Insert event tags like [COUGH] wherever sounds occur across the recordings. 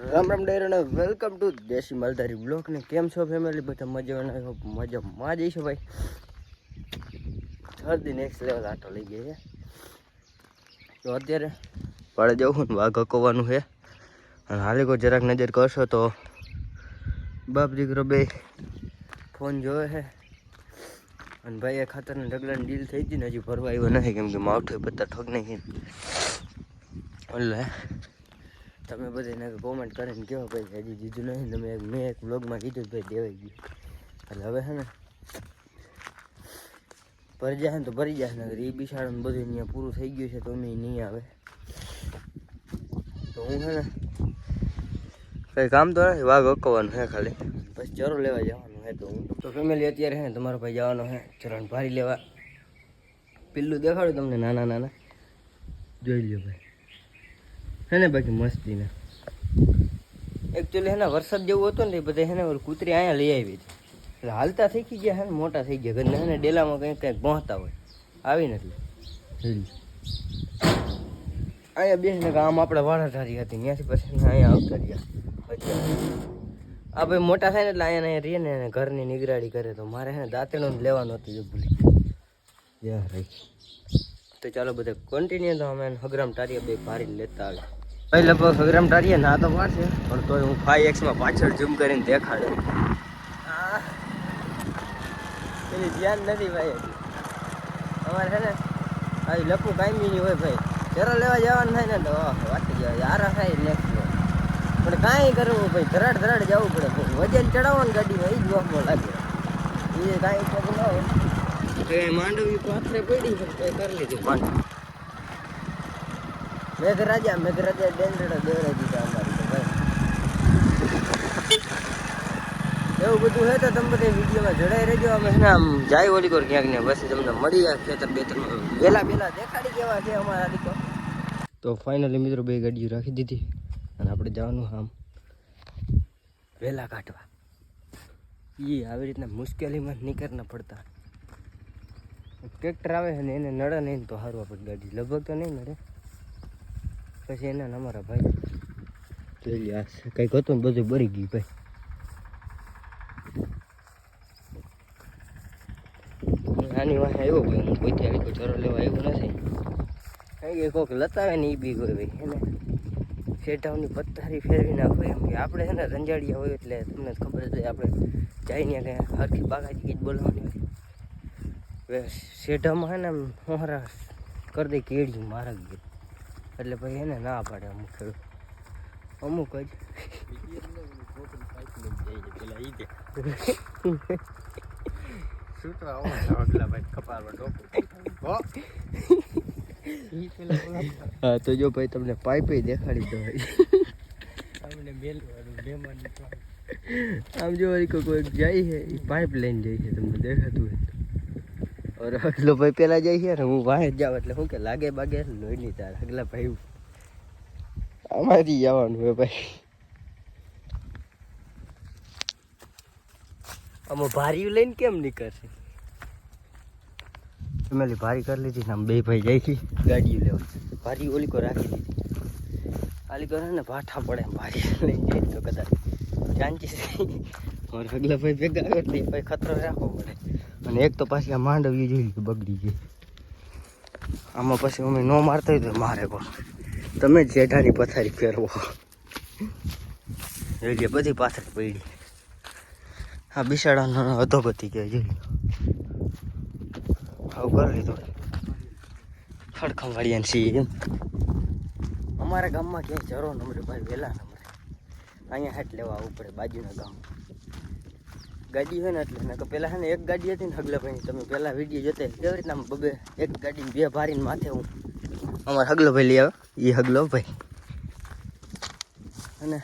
રામ રામ ડેર અને welcome to દેશી માલધારી block ને કેમ છો ફેમિલી બધા મજા મજામાં જઈશું ભાઈ. હરદી નેક્સ્ટ લેવલ આટો લઈ ગઈ છે. તો અત્યારે પાડે જવું ને વાઘ હકોવાનું છે. અને હાલે કોઈ જરાક નજર કરશો તો બાપ દીકરો બે ફોન જોવે છે. અને ભાઈ એ ખાતરના ઢગલાની ડીલ થઈ હતી ને હજી ભરવા આવ્યો નથી, કેમ કે માવઠું બધા ઠગ નહીં એટલે તમે બધાને કોમેન્ટ કરીને કહો ભાઈ, હજી દીધું નહીં, તમે મેં એક બ્લોગમાં કીધું ભાઈ દેવાઈ ગયું. એટલે હવે છે ને, ભરી જશે ને તો ભરી જશે નગર એ બિસાડું બધું અહીંયા પૂરું થઈ ગયું છે તો અમે નહીં આવે. તો હું છે ને, કંઈ કામ તો નથી વાઘ અકવાનું છે ખાલી. પછી ચરો લેવા જવાનું હે તો હું. તો ફેમિલી અત્યારે ને તમારો ભાઈ જવાનો છે ચરણ ભારી લેવા. પેલું દેખાડું તમને નાના નાના? જોઈ લ્યો ભાઈ. હે ને બાકી મસ્તી ને એકચ્યુઅલી હેને વરસાદ જેવું હતું ને એ બધા હેને કૂતરી અહીંયા લઈ આવી હતી. એટલે હાલતા થઈ ગયા હે ને મોટા થઈ ગયા. ઘરના હે ડેલામાં કંઈક કંઈક પહોંચતા હોય. આવી નથી રેડી અહીંયા બેસીને આમ આપણે વાળાધારી હતી. ત્યાંથી પછી અહીંયા આવતા રહ્યા. આ ભાઈ મોટા થાય ને એટલે અહીંયા રહીએ ને ઘરની નિગરાડી કરે તો મારે હે ને દાંતેણું લેવાનું હતું જો ભૂલી. યા રહી તો ચાલો બધા કન્ટિન્યુ તો અમે હગરામ ટારીએ બે ભારી લેતા આવે ભાઈ લગભગ અગ્રામ ટાળીએ ના તો પાડશે પણ તોય હું ફાઈવ એક્સમાં પાછળ ઝૂમ કરીને દેખાડું. એની ધ્યાન નથી ભાઈ અમારે છે ને આવી લખું કાયમી નહીં હોય ભાઈ. જરા લેવા જવાનું થાય ને તો વાત યારા થાય નેક્સ્ટ પણ કાંઈ કરવું ભાઈ ધરાડ ધરાડ જવું પડે વજન ચડાવો ને ગાડીમાં એ જ વખમાં લાગે. એ કાંઈ ખબર ના હોય. માંડવી પાથરે પડી છે કરી લીધી માંડવી મેઘરાજા મેઘરાજા ડેન્ડડા દેવરાઈ દીધા અમારી એવું બધું હે તો તમે બધા વિડીયોમાં જોડાઈ રહેજો. અમે ને આમ જાય વળી કોર ક્યાંક ને બસ તમને મળી જાય ખેતર બેતરમાં વેલા વેલા દેખાડી કેવા છે અમારા દીકો તો. ફાઇનલી મિત્રો બે ગાડીઓ રાખી દીધી અને આપણે જવાનું આમ વેલા કાઢવા. એ આવી રીતના મુશ્કેલીમાં નીકળના પડતા. ટ્રેક્ટર આવે છે ને એને નડે નહીં તો સારું આપણે ગાડી. લગભગ તો નહીં નડે. પછી એના અમારા ભાઈ. જોઈ લે કંઈક હતું ને બધું બળી ગયું ભાઈ. હું આની વાંહે આવ્યો ભાઈ હું કોઈ આવી કોઈ ચરો લેવા આવ્યો નથી. કારણ કે કોઈક લતાવે ને એ બી કોઈ ભાઈ એને શેઢાવની પથ્થારી ફેરવી નાખો એમ કે આપણે છે ને રંજાડિયા હોય એટલે તમને ખબર જ હોય આપણે જઈને કંઈ હરખી બાગાજી ગીત બોલવાની હોય. શેઢામાં હે ને આમ હોહરા કરી દે કેળી મારા ગીત. એટલે પછી એને ના પાડે અમુક ખેડૂત. અમુક જ. હા. તો જો ભાઈ તમને પાઇપ દેખાડી દો આમ જો વળી કોઈ કોઈ જાય છે એ પાઇપ લઈને જાય છે તમને દેખાતું હોય અગલો ભાઈ પેલા જાય છે ને હું વાહે જ જાઉં એટલે શું કે લાગે બાગે લોહી નહીં તાર. અગલા ભાઈ અમારી જવાનું હે ભાઈ. આમાં ભારી લઈને કેમ નીકળશે? ફેમિલી ભારી કરી લીધી ને આમ બે ભાઈ જાય છે ગાડીઓ લેવા. ભારી ઓલી કો રાખી દીધી. આલી કરે ને ભાઠા પડે ભારી લઈને જાય તો કદાચ. ચાંચી મારા અગલા ભાઈ ભેગા કરી ભાઈ ખતરો રાખવો પડે. અને એક તો પાછી આ માંડવી જોઈ લીધું, બગડી ગઈ આમાં પછી અમે ન મારતા હોય તો મારે પણ તમે જેઠાની પથારી ફેરવો એટલે બધી પાથરી પડી. આ બિસાડાનો અધોગતિ કે જોઈ લો. આવું કરી લીધો. ખડખંભાળિયા છીએ એમ. અમારા ગામમાં ક્યાંય ચરો નંબરે ભાઈ વહેલા નંબરે અહીંયા હાટ લેવા આવવું પડે, બાજુના ગામ. ગાડી હોય ને એટલે કે પહેલાં છે ને એક ગાડી હતી ને હગલા ભાઈ તમે પહેલાં વીડિયો જોતે કેવી રીતના બબે એક ગાડીને બે ભારીને માથે હું અમારો હગલો ભાઈ લઈ આવે એ હગલો ભાઈ અને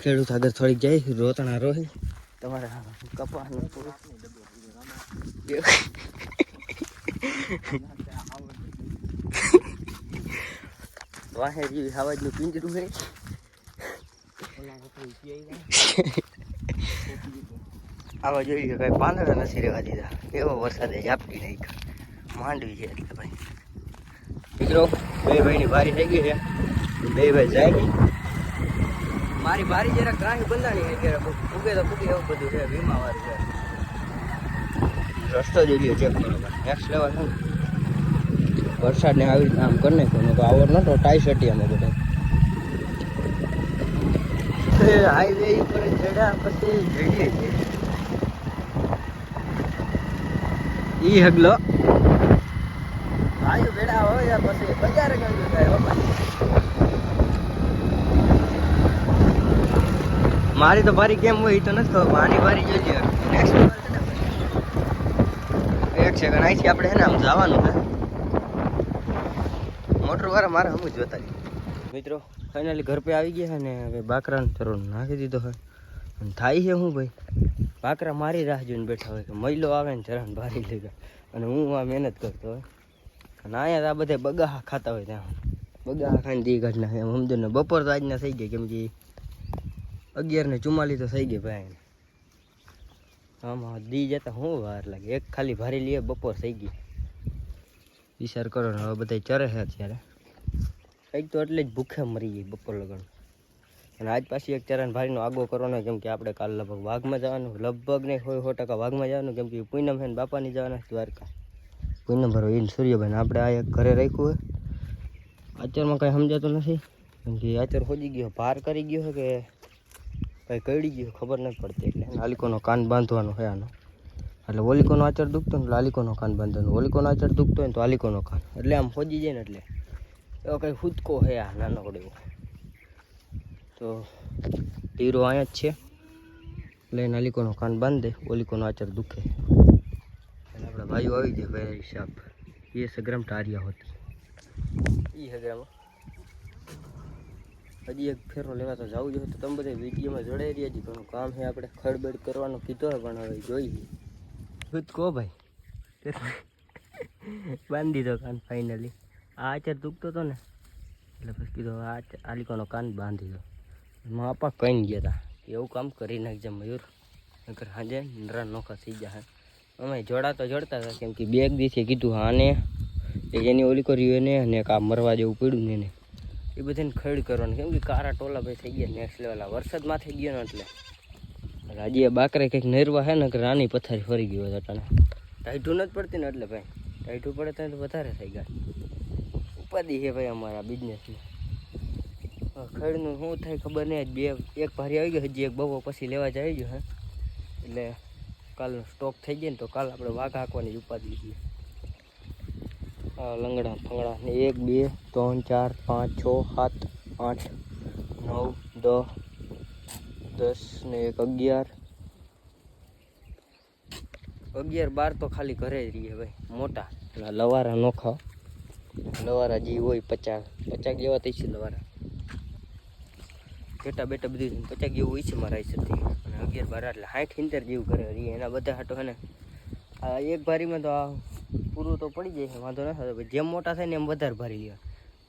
ખેડૂત આગળ થોડીક જાય રોતણા રોહી. તમારે કપાસનું વાહે જેવી હવાજનું પિંજરું છે [LAUGHS] આવા જોઈ કે કઈ પાંદડા નથી રહેવા દીધા. એવો વરસાદે ઝાપટી નાખ્યો. માંડવી છે એટલે ભાઈ. મિત્રો બે ભાઈની બારી થઈ ગઈ છે. બે ભાઈ જાય નહીં. મારી બારી જરા ગ્રાહી બંધાણી છે કે ફૂગે તો ફૂગે એવું બધું છે વીમા વાળું છે. રસ્તો જોઈએ ચેક કરો નેક્સ્ટ લેવલ છે ને. વરસાદને આવી રીતે આમ કરી નાખ્યો. તો આવો નતો ટાઈ શટી અમે બધા. હાઈવે ઉપર ચડ્યા પછી જઈએ છીએ. ઈ હગલો. ભાઈ બેડા હોય પછી બજાર ગયું મારી તો ભારી કેમ હોય તો નથી ખબર આની બારી જોઈએ એક સેકન્ડ અહીંથી આપણે છે ને આમ જવાનું છે. મોટર વાળા મારે હમ જોતા મિત્રો ફાઇનલી ઘર પે આવી ગયા છે ને, હવે બાકરાનું ચરો નાખી દીધો હોય થાય છે શું ભાઈ? બાકરા મારી રાહ જોઈને બેઠા હોય કે મહિલો આવે ને ચરાને ભારી લે અને હું આ મહેનત કરતો હોય. અને અહીંયા આ બધા બગાહા ખાતા હોય ત્યાં. બગાહા ખાઈને દી ઘટના એમ સમજો ને બપોર તો આજના થઈ ગયા કેમ કે અગિયાર ને ચુમ્માલીસ તો થઈ ગઈ ભાઈ. આમાં દી જતા હું વાર લાગે. એક ખાલી ભારી લઈએ બપોર થઈ ગઈ. વિચાર કરો ને હવે બધા ચરે છે અત્યારે. કંઈક તો એટલે જ ભૂખે મરી ગઈ બપોર લગન. અને આજ પાછી એક ચરણ ભારીનો આગો કરવાનો કેમ કે આપણે કાલ લગભગ વાઘમાં જવાનું. લગભગ નહીં હોય સો ટકા વાઘમાં જવાનું, કેમ કે પૂનમ છે બાપાની જવાના દ્વારકા. પૂનમ ભરો એને સૂર્યભાઈ આપણે આ એક ઘરે રાખ્યું હોય. આચરમાં કાંઈ સમજાતું નથી, કેમ કે આચર ખોજી ગયો, ભાર કરી ગયો કે કાંઈ કડી ગયું ખબર નથી પડતી એટલે. લાલિકોનો કાન બાંધવાનો હોય આનો. એટલે ઓલિકોનો આચર દુખતો ને એટલે આલિકોનો કાન બાંધવાનો. ઓલિકોનો આચર દુખતો હોય તો આલિકોનો કાન. એટલે આમ ખોજી જાય ને એટલે. એવો કંઈ હુદકો છે આ નાનકડો એવો. તો ટીરો અહીંયા જ છે. એટલે એને આલિકોનો કાન બાંધે, ઓલિકોનો આચર દુખે. અને આપણા ભાઈઓ આવી જાય ભાઈ હિસાબ એ સગ્રામ ટારિયા હોતી. એ સગ્રામાં. હજી એક ફેરો લેવા તો જવું જોઈએ તો તમે બધા વિડીયોમાં જોડાઈ રહ્યા છીએ ઘણું કામ છે આપણે ખડબડ કરવાનું કીધો હોય પણ હવે જોઈએ ખુદ કહો ભાઈ? બાંધી દીધો કાન ફાઇનલી આ આચાર દુખતો હતો ને? એટલે પછી કીધો આ આલિકોનો કાન બાંધી દો. એમાં આપા કઈ ગયા હતા એવું કામ કરી નાખજે મયુર. નકર હાજે નરા નોખા થઈ જાય અમે જોડા તો જોડતા હતા, કેમ કે બે દિવસે કીધું આને એની ઓલી કર્યું એને અને કા મરવા જેવું પડ્યું ને એને. એ બધાને ખેડ કરવાનું. કેમ કે કારા ટોલા ભાઈ થઈ ગયા નેક્સ્ટ લેવલ વરસાદમાં થઈ ગયો ને એટલે. એટલે બાકરે કંઈક નરવા હે ને કે રાની પથારી ફરી ગયો હતો તને ટાઈટું નથી પડતી ને એટલે ભાઈ. ટાઈટું પડે તો વધારે થઈ ગયા. ઉપાધિ છે ભાઈ અમારા બિઝનેસમાં ખડનું શું થાય ખબર નહીં. બે, એક ભારી આવી ગયો, હજી એક બહુ પછી લેવા જઈ ગયો, હે. એટલે કાલનો સ્ટોક થઈ ગયો ને તો કાલ આપણે વાઘ હાંકવાની ઉપાધી છે. લંગડા ફંગડા ને એક, બે, ત્રણ, ચાર, પાંચ, છ, સાત, આઠ, નવ, દસ દસ ને એક, અગિયાર. અગિયાર, બાર તો ખાલી ઘરે જ રહીએ ભાઈ, મોટા. એટલે લવારા નોખા. લવારા જે હોય પચાસ પચાસ જેવા થઈ છે લવારા. બેટા બેટા બધું પચાસ જેવું હોય છે હિસાબથી. અને અગિયાર બાર એટલે સાઠ ઇન્ટર જેવું કરે એના બધા હાટો હે ને, આ એક ભારીમાં તો આ પૂરું તો પડી જાય વાંધો ન થતો જેમ મોટા થાય ને એમ વધારે ભારી લેવા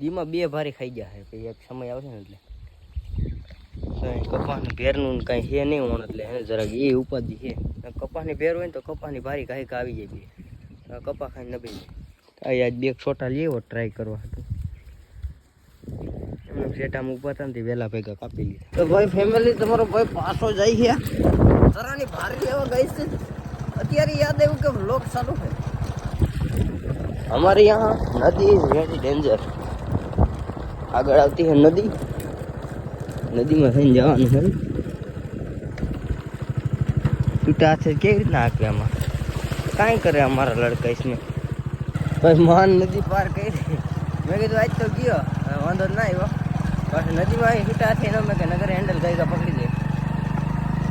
દીમાં બે ભારી ખાઈ ગયા છે, પછી એક સમય આવશે ને એટલે. કપાસની ભેરનું કાંઈ છે નહીં હોણ એટલે એને જરાક એ ઉપાધિ છે. કપાસની ભેર હોય ને તો કપાસની ભારી કાંઈક આવી જાય બે કપા ખાઈને નબળી જાય. આજ બે છોટા લેવો ટ્રાય કરવા હતું શેટામાં ઊભા હતા ને વહેલા ભેગા કાપી લીધા. તો ભાઈ ફેમિલી તમારો ભાઈ પાછો જઈ ગયા તરાની ભારી લેવા ગઈ છે. અત્યારે યાદ આવ્યું કે લોક ચાલુ છે. અમારે અહીંયા નદી વેરી ડેન્જર આગળ આવતી છે નદી. નદીમાં થઈને જવાનું હોય છૂટા છે કેવી રીતના આપે આમાં? કાંઈ કરે અમારા લડકાઈશને ભાઈ, મહાન નદી પાર કરી. મેં કીધું, આજ તો ગયો. વાંધો ના આવ્યો. પાછું નદીમાં આવી છૂટા હાથે ન મેં કે નગર હેન્ડલ ગઈ પકડી લે.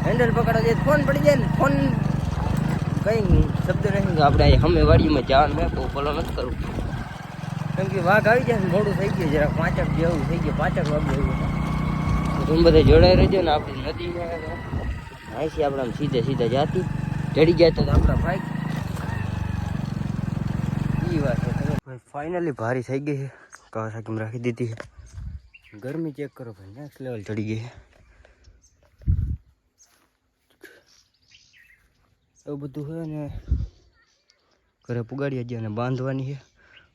હેન્ડલ પકડવા જાય ફોન પડી જાય ને ફોન કંઈ શબ્દ નથી. તો આપણે અહીં હમે વાડીમાં જવાનું, મેં બહુ ભલો નથી કરવું કેમ કે વાઘ આવી જાય ને, મોડું થઈ ગયું, જરાક પાંચક જેવું થઈ ગયું, પાંચક વાગે એવું તમે બધા જોડાઈ રહેજો ને, આપણી નદી અહીંથી આપણે આમ સીધે સીધા જાતી. ચડી જાય તો આપણા ભાઈ. એ વાત છે. ભાઈ ફાઇનલી ભારી થઈ ગઈ છે. કાવાસાકીમાં રાખી દીધી છે. ગરમી ચેક કરો ભાઈ નેક્સ્ટ લેવલ ચડી ગઈ છે. એવું બધું હોય ને, ઘરે પુગાડી હજી અને બાંધવાની છે.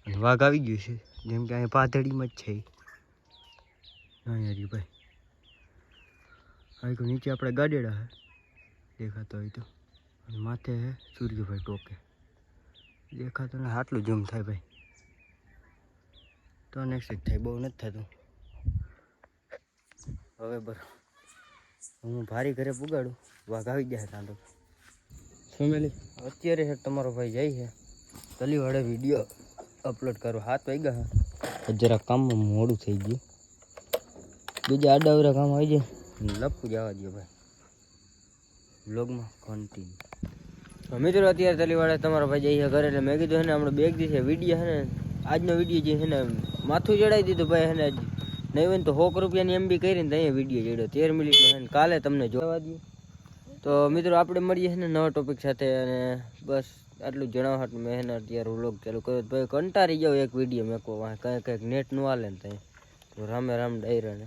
અને વાઘ આવી ગયું છે, જેમ કે અહીંયા પાતળીમાં જ છે અહીંયા ભાઈ. આખું નીચે આપણે ગાડેડા હે દેખાતો હોય તો. અને માથે સૂર્યભાઈ ટોકે. દેખાતો ને આટલું જમ થાય ભાઈ. તો નેક્સ્ટ થાય, બહુ નથી થતું. હવે બરો. હું ભારી ઘરે પુગાડું. વાઘ આવી જાય તાંડો ફેમિલી? અત્યારે છે તમારો ભાઈ જાય છે. તલીવાડે વીડિયો અપલોડ કરો હાથ વાગ્યા છે. જરા કામમાં મોડું થઈ ગયું. બીજા આડાવરા કામ આવી જાય. લપું જવા દો ભાઈ. વ્લોગમાં કન્ટિન્યુ મિત્રો અત્યારે તલીવાડે તમારો ભાઈ જઈએ ઘરે એટલે મેં કીધું એને ને બેગ દિવસે વીડિયો છે ને આજનો વીડિયો જે છે ને માથું ચડાવી દીધું ભાઈ ને નહીં હોય ને તો સો રૂપિયાની એમ બી કરીને અહીંયા વીડિયો જોડ્યો તેર મિનિટનો હોય ને કાલે તમને જોવા દઈએ તો મિત્રો આપણે મળીએ ને નવા ટોપિક સાથે અને બસ આટલું જણાવવા હતું મેં એને અત્યારે વ્લોગ ચાલુ કર્યો. ભાઈ કંટાળી જાવ એક વીડિયો મેકવા કંઈક કંઈક નેટનું હાલે ને ત્યાં રામે રામ ડાયરા ને.